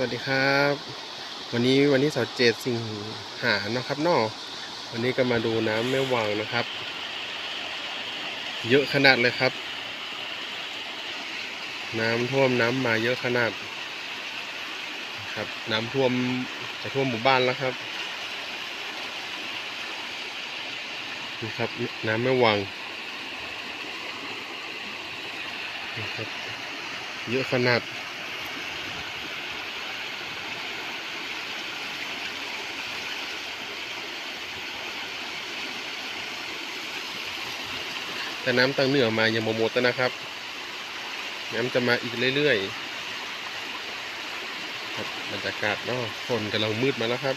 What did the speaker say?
สวัสดีครับ วันนี้วันที่สเจ็ดสิงหานะครับนาะวันนี้ก็มาดูน้ำแม่วางนะครับ เยอะขนาดเลยครับ น้ำท่วมน้ำมาเยอะขนาดครับ น้ำท่วมจะท่วมหมู่บ้านแล้วครับนี่ครับน้ำแม่วางนี่ครับ เยอะขนาด แต่น้ำตังเหนือมายังโมหมดนะครับ น้ำจะมาอีกเรื่อยๆครับบรรยากาศเนาะฝนกำลังมืดมาแล้วครับ